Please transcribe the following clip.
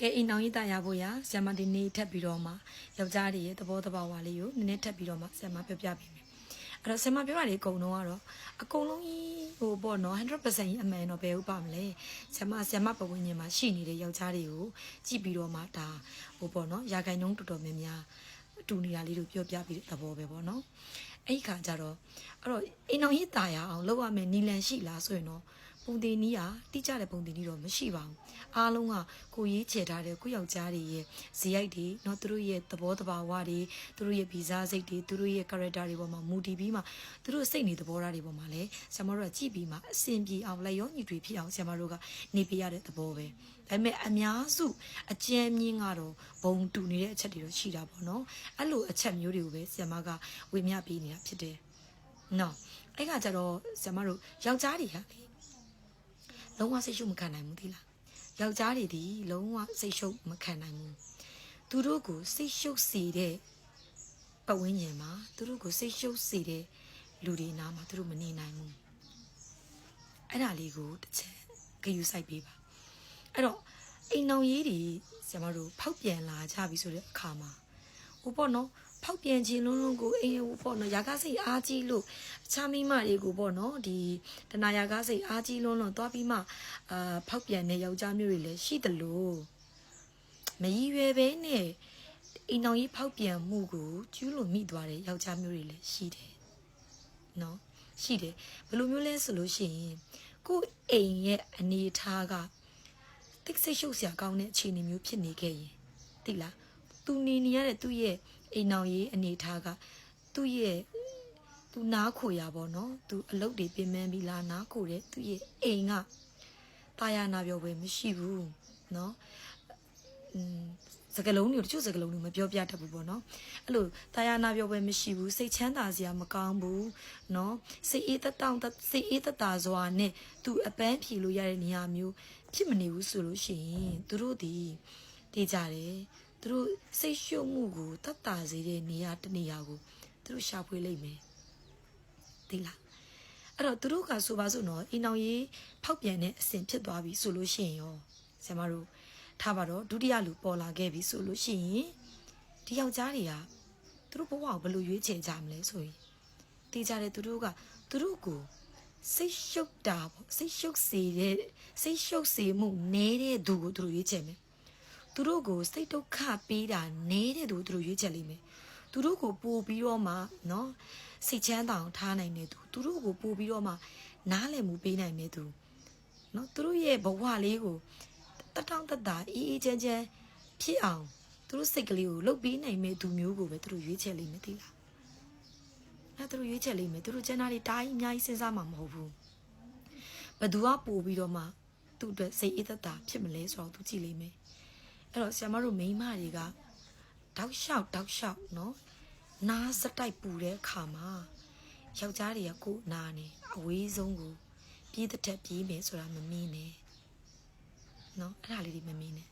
ကဲအိမ်အောင်ရေးတရဖို့ရဆ iam မဒီနေ့ထပ်ပြီးတော့မှယောက်ျားတွေရဲ့သဘောတဘာဝလေးကိုနည်းနည်းထပ်ပြီးတော့မှဆ iam မပြောပြပေးမယ်အဲ့တော့ဆ iam မပြောတာတွေအကုန်လုံးကတော့အကုန်လုံးကြီးဟိုပေါ့နော်100%ကြီးအမှန်တော့ဘယ်ဟုတ်ပါမလဲဆ iam မဆ iam မပဝင်းညင်မှာရှိနေတဲ့ယောက်ျားတွေကိုကြည့်ပြီးတော့မှဒါဟိုပေါ့နော်ရာဂိုင်နှုန်းတော်တော်များများတူနေတာလေးတို့ပြောပြပြီးတဲ့သဘောပဲပေါ့နော်အဲ့ဒီခါကျတော့အဲ့တော့အိမ်အောင်ရေးတာရအောင်လုပ်ရမယ်နီလန်ရှိလားဆိုရင်တော့ ပုံတင်နီးอ่ะတိကျတဲ့ပုံတင်နီးတော့မရှိပါဘူးအားလုံးကကိုရေးချယ်ထားတဲ့ကိုယောက်ျားတွေရဲ့ဇီရိုက်တွေเนาะသူတို့ရဲ့သဘောတဘာဝတွေသူတို့ရဲ့ဗီဇစိတ်တွေသူတို့ရဲ့ character တွေပေါ်မှာမူတည်ပြီးမှသူတို့စိတ်နေသဘောထားတွေပေါ်မှာလဲဆရာမတို့ကကြည့်ပြီးမှအဆင်ပြေအောင်လက်ရောညီတွေဖြစ်အောင်ဆရာမတို့ကနေပြရတဲ့သဘောပဲဒါပေမဲ့အများစုအကျဉ်းမြင့်ကတော့ဘုံတူနေတဲ့အချက်တွေတော့ရှိတာပေါ့နော်အဲ့လိုအချက်မျိုးတွေကိုပဲဆရာမကဝေမျှပေးနေတာဖြစ်တယ်နော်အဲ့ကကြတော့ဆရာမတို့ယောက်ျားတွေဟာလေ လုံးဝစိတ်ရှုပ်မခံနိုင်ဘူးသီလားယောက်ျားတွေဒီလုံးဝစိတ်ရှုပ်မခံနိုင်ဘူးသူတို့ကိုစိတ်ရှုပ်စေတဲ့ပတ်ဝန်းကျင်မှာသူတို့ကိုစိတ်ရှုပ်စေတဲ့လူတွေနားမှာသူတို့မနေနိုင်ဘူးအဲ့ဒါလေးကိုတစ်ချက်ဂယူဆိုင်ပေးပါအဲ့တော့အိမ်အောင်ရေးတွေဆရာမတို့ဖောက်ပြန်လာကြပြီဆိုတဲ့အခါမှာဟိုပေါ့နော် ဖောက်ပြန်ခြင်းလုံးလုံးကိုအိမ်ဟိုပေါ့နော်ရာဂစိတ်အားကြီးလို့အခြားမိမတွေကိုပေါ့နော်ဒီတဏှာရာဂစိတ်အားကြီးလုံးလုံးသွားပြီးမှအာဖောက်ပြန်တဲ့ယောက်ျားမျိုးတွေလည်းရှိတယ်လို့မရည်ရွယ်ပဲနဲ့အိမ်အောင်ကြီးဖောက်ပြန်မှုကိုကျူးလွန်မိသွားတဲ့ယောက်ျားမျိုးတွေလည်းရှိတယ်နော်ရှိတယ်ဘယ်လိုမျိုးလဲဆိုလို့ရှိရင်ကိုယ့်အိမ်ရဲ့အနေအထားကတိတ်ဆိတ်ရှုပ်စရာကောင်းတဲ့အခြေအနေမျိုးဖြစ်နေခဲ့ရင်သိလား သူနေနေရတဲ့သူ့ရဲ့အိမ်အောင်ရေးအနေအထားကသူ့ရဲ့သူနားခိုရပါတော့သူအလုပ်တွေပြင်ပန်းပြီးလာနားခိုတဲ့သူ့ရဲ့အိမ်ကတာယာနာပြောပဲမရှိဘူးเนาะอืมစကလုံးတွေတချို့စကလုံးတွေမပြောပြတတ်ဘူးပေါ့နော်အဲ့လိုတာယာနာပြောပဲမရှိဘူးစိတ်ချမ်းသာစရာမကောင်းဘူးเนาะစိတ်အေးတတောင့်တစိတ်အေးတတာစွာနဲ့သူအပန်းဖြေလို့ရတဲ့နေရာမျိုးဖြစ်မနေဘူးဆိုလို့ရှိရင်သူတို့ဒီတေးကြတယ် သူတို့စိတ်ရှုပ်မှုကိုတတ်တာစေတဲ့နေရာတစ်နေရာကိုသူတို့ရှာဖွေလိုက်မယ်သိလားအဲ့တော့သူတို့ကဆိုပါစို့နော်အင်းအောင်ရေးဖောက်ပြန်တဲ့အဆင်ဖြစ်သွားပြီဆိုလို့ရှိရင်ရောဆရာမတို့ထားပါတော့ဒုတိယလူပေါ်လာခဲ့ပြီဆိုလို့ရှိရင်ဒီယောက်ျားတွေကသူတို့ဘဝကိုဘယ်လိုရွေးချယ်ကြမလဲဆိုရင်တေးကြတယ်သူတို့ကသူတို့ကိုစိတ်ရှုပ်တာပေါ့စိတ်ရှုပ်စေတဲ့စိတ်ရှုပ်စေမှုနေတဲ့သူကိုသူတို့ရွေးချယ်မယ် သူတို့ကိုစိတ်ဒုက္ခပေးတာနည်းတဲ့သူသူတို့ရွေးချယ်လိမ့်မယ်သူတို့ကိုပို့ပြီးတော့မှနော်စိတ်ချမ်းသာအောင်ထားနိုင်တဲ့သူသူတို့ကိုပို့ပြီးတော့မှနားလည်မှုပေးနိုင်တဲ့သူနော်သူတို့ရဲ့ဘဝလေးကိုတထောင်တတာအေးအေးချမ်းချမ်းဖြစ်အောင်သူတို့စိတ်ကလေးကိုလှုပ်ပေးနိုင်မဲ့သူမျိုးကိုပဲသူတို့ရွေးချယ်လိမ့်မယ်သိလားအဲသူတို့ရွေးချယ်လိမ့်မယ်သူတို့ကျန်တာတွေတားကြီးအများကြီးစဉ်းစားမှာမဟုတ်ဘူးဘသူကပို့ပြီးတော့မှသူ့အတွက်စိတ်အေးသက်သာဖြစ်မလဲဆိုတော့သူကြည့်လိမ့်မယ် အဲ့တော့ဆရာမတို့မိန်းမတွေကတောက်လျှောက်တောက်လျှောက်နော်နားစတိုက်ပူတဲ့အခါမှာယောက်ျားတွေကကို့နာနေအဝေးဆုံးကိုပြေးတဲ့ထက်ပြေးမယ်ဆိုတာမမင်းနဲ့နော်အဲ့ဒါလေးတွေမမင်းနဲ့